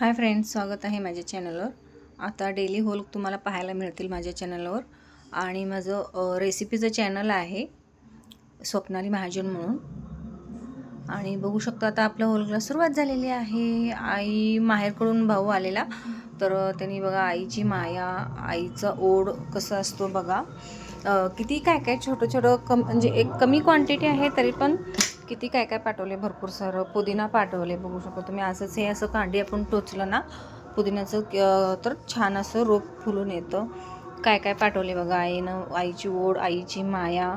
Hi friends स्वागत आहे माझ्या चॅनलवर. आता डेली होल तुम्हाला पाहायला मिळतील माझ्या चॅनलवर. आणि माझं रेसिपीचं चॅनल आहे स्वप्नाली महाजन म्हणून. आणि बघू शकतो आता आपल्या होलला सुरुवात झालेली आहे. आई माहेरकडून भाऊ आलेला. तर त्यांनी बघा आईची माया आईचा ओढ कसा असतो बघा. किती काय काय छोटं छोटं कम म्हणजे एक कमी क्वांटिटी आहे तरी पण किती काय काय पाठवले भरपूर सारं. पुदिना पाठवले बघू शकतो तुम्ही. असंच हे असं कांडी आपण टोचलं ना पुदिन्याचं तर छान असं रोप फुलून येतं. काय काय पाठवले बघा आईनं आईची ओढ आईची माया.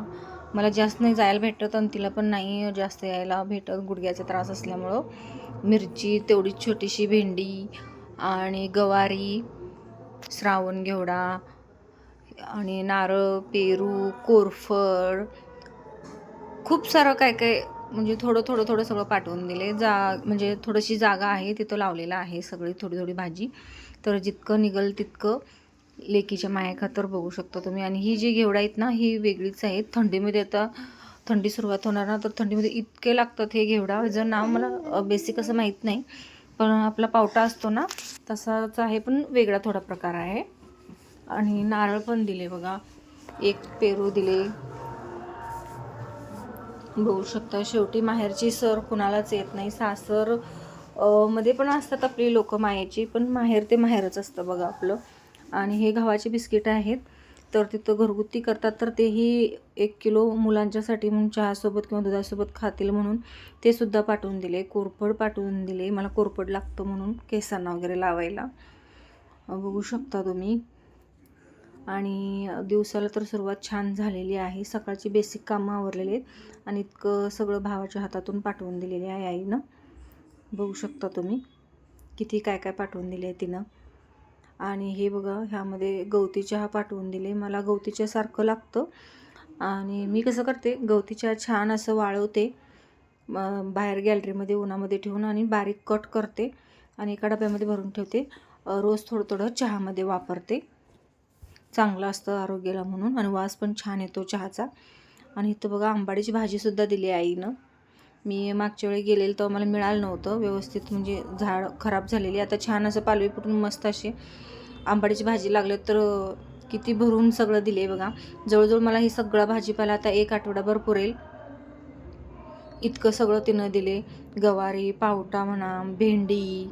मला जास्त नाही जायला भेटत आणि तिला पण नाही जास्त यायला भेटत गुडघ्याचा त्रास असल्यामुळं. मिरची तेवढी छोटीशी भेंडी आणि गवारी श्रावण घेवडा आणि नारळ पेरू कोरफड. खूप सारं काय काय म्हणजे थोडं थोडं थोडं सगळं पाठवून दिले. जा म्हणजे थोडीशी जागा आहे तिथं लावलेलं आहे सगळी थोडी थोडी भाजी. तर जितकं निघल तितकं लेकीच्या मायाखातर बघू शकता तुम्ही. आणि ही जी घेवडा आहेत ना ही वेगळीच आहेत. थंडीमध्ये आता थंडी सुरुवात होणार ना तर थंडीमध्ये इतके लागतात हे घेवडा. जर नाव मला बेसिक असं माहीत नाही. पण आपला पावटा असतो ना तसाच आहे पण वेगळा थोडा प्रकार आहे. आणि नारळ पण दिले बघा. एक पेरू दिले. बघू शकता. शेवटी माहेरची सर कुणालाच येत नाही. सासरमध्ये पण असतात आपली लोक मायेची पण माहेर ते माहेरच असतं बघा आपलं. आणि हे गव्हाचे बिस्किट आहेत. तर तिथं घरगुती करतात. तर तेही एक किलो मुलांच्यासाठी म्हणून चहासोबत किंवा दुधासोबत खातील म्हणून ते सुद्धा पाठवून दिले. कोरफड पाठवून दिले. मला कोरफड लागतं म्हणून केसांना वगैरे लावायला. बघू शकता तुम्ही. आणि दिवसाला तर सुरुवात छान झालेली आहे. सकाळची बेसिक कामं आवरलेली आहेत आणि इतकं सगळं भावाच्या हातातून पाठवून दिलेले आहे आईनं. बघू शकता तुम्ही किती काय काय पाठवून दिले आहे तिनं. आणि हे बघा ह्यामध्ये गवती चहा पाठवून दिले. मला गवती चहासारखं लागतं. आणि मी कसं करते गवती चहा छान असं वाळवते बाहेर गॅलरीमध्ये उन्हामध्ये ठेवून आणि बारीक कट करते आणि एका डब्यामध्ये भरून ठेवते. रोज थोडं थोडं चहामध्ये वापरते. चांगलं असतं आरोग्याला म्हणून आणि वास पण छान येतो चहाचा. आणि इथं बघा आंबाडीची भाजीसुद्धा दिली आईनं. मी मागच्या वेळी गेलेलं तेव्हा मला मिळालं नव्हतं. व्यवस्थित म्हणजे झाड खराब झालेली. आता छान असं पालवी फुटून मस्त अशी आंबाडीची भाजी लागले तर किती भरून सगळं दिले बघा. जवळजवळ मला हे सगळा भाजीपाला आता एक आठवडाभर पुरेल. इतकं सगळं तिनं दिले गवारी पावटा म्हणा भेंडी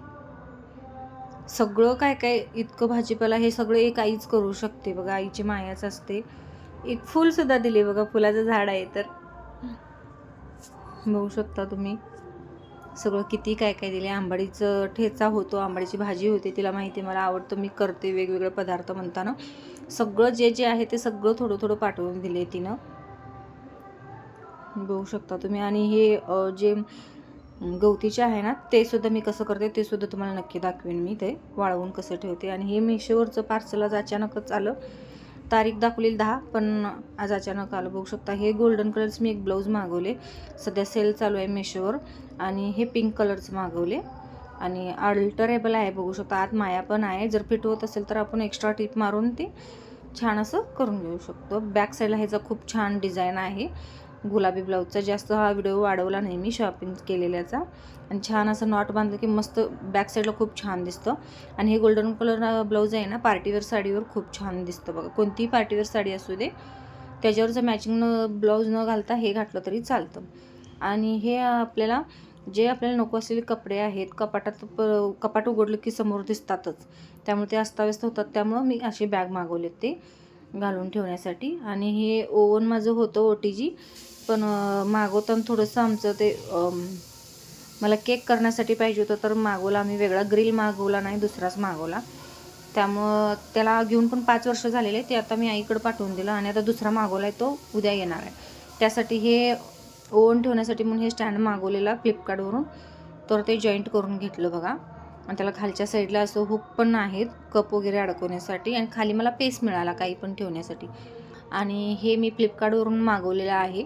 सगळं काय काय इतकं भाजीपाला हे सगळं एक आईच करू शकते बघा आईची मायाच असते. एक फुलसुद्धा दिले बघा फुलाचं झाड आहे तर. बघू शकता तुम्ही. सगळं किती काय काय दिले. आंबाडीचं ठेचा होतो आंबाडीची भाजी होते तिला माहिती आहे मला आवडतं मी करते वेगवेगळे पदार्थ म्हणताना. सगळं जे जे आहे ते सगळं थोडं थोडं पाठवून दिले तिनं. बघू शकता तुम्ही. आणि हे जे गवतीचे आहे ना ते सुद्धा मी कसं करते ते सुद्धा तुम्हाला नक्की दाखवेन मी ते वाळवून कसं ठेवते. आणि हे मिशोवरचं पार्सल आज अचानकच आलं तारीख दाखवलेली दहा पण आज अचानक आलं. बघू शकता हे गोल्डन कलर्स मी एक ब्लाऊज मागवले. सध्या सेल चालू आहे मिशोवर आणि हे पिंक कलरचं मागवले. आणि अल्टरेबल आहे बघू शकता. आत माया पण आहे. जर फिट होत असेल तर आपण एक्स्ट्रा टिप मारून ते छान असं करून घेऊ शकतो. बॅक साईडला ह्याचा खूप छान डिझाईन आहे. गुलाबी ब्लाऊजचा जास्त हा व्हिडिओ वाढवला नाही मी शॉपिंग केलेल्याचा. आणि छान असं नॉट बांधलं की मस्त बॅक साईडला खूप छान दिसतं. आणि हे गोल्डन कलर ब्लाऊज आहे ना पार्टीवेअर साडीवर खूप छान दिसतं बघा. कोणतीही पार्टीवेअर साडी असू दे त्याच्यावर जर मॅचिंग न ब्लाऊज न घालता हे घातलं तरी चालतं. आणि हे आपल्याला जे आपल्याला नको असलेले कपडे आहेत कपाटात प- कपाट उघडलं की समोर दिसतातच. त्यामुळे ते अस्ताव्यस्त होतात. त्यामुळं मी अशी बॅग मागवलेत ते. घालून ठेवण्यासाठी. आणि हे ओव्हन माझं होतं ओ टी जी पण मागवताना थोडंसं आमचं ते मला केक करण्यासाठी पाहिजे होतं तर मागवला आम्ही वेगळा. ग्रिल मागवला नाही दुसराच मागवला. त्यामुळं त्याला घेऊन पण पाच वर्ष झालेले ते आता मी आईकडे पाठवून दिलं आणि आता दुसरा मागवला आहे तो उद्या येणार आहे. त्यासाठी हे ओव्हन ठेवण्यासाठी म्हणून हे स्टँड मागवलेला फ्लिपकार्टवरून तर ते जॉईंट करून घेतलं बघा. आणि त्याला खालच्या साईडला असं हुक पण आहेत कप वगैरे अडकवण्यासाठी. आणि खाली मला पेस मिळाला काही पण ठेवण्यासाठी. आणि हे मी फ्लिपकार्टवरून मागवलेलं आहे.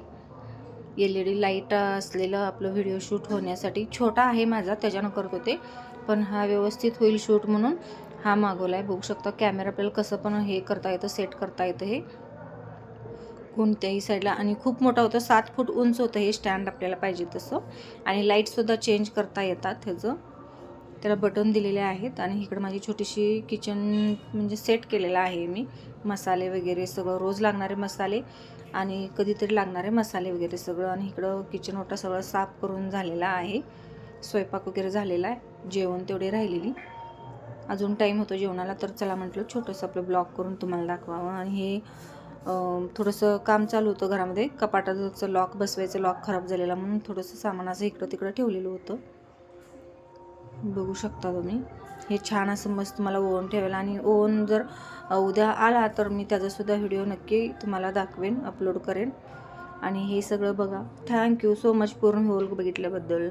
एल ई डी लाइट असलेलं आपलं व्हिडिओ शूट होण्यासाठी. छोटा आहे माझा त्याच्यानं करत होते. पण हा व्यवस्थित होईल शूट म्हणून हा मागवला आहे बघू शकता कॅमेरा आपल्याला कसं पण हे करता येतं सेट करता येतं हे. कोणत्याही साईडला आणि खूप मोठा होतं सात फूट उंच होतं हे स्टँड आपल्याला पाहिजे तसं. आणि लाईटसुद्धा चेंज करता येतात ह्याचं. त्याला बटन दिलेले आहेत आणि इकडं माझी छोटीशी किचन म्हणजे सेट केलेला आहे मी. मसाले वगैरे सगळं रोज लागणारे मसाले आणि कधीतरी लागणारे मसाले वगैरे सगळं आणि इकडं किचन ओटा सगळं साफ करून झालेला आहे. स्वयंपाक वगैरे झालेला आहे. जेवण तेवढे राहिलेली. अजून टाईम होतो जेवणाला तर चला म्हटलं छोटंसं आपलं ब्लॉक करून तुम्हाला दाखवावं. आणि हे थोडंसं काम चालू होतं घरामध्ये. कपाटाचं लॉक बसवायचं लॉक खराब झालेला म्हणून थोडंसं सामान असं इकडं तिकडं ठेवलेलं होतं. बघू शकता तुम्ही. हे छान असं मस्त मला ओव्हन ठेवायला आणि ओव्हन जर उद्या आला तर मी त्याचासुद्धा व्हिडिओ नक्की तुम्हाला दाखवेन अपलोड करेन. आणि हे सगळं बघा. थँक्यू सो मच पूर्ण होल बघितल्याबद्दल.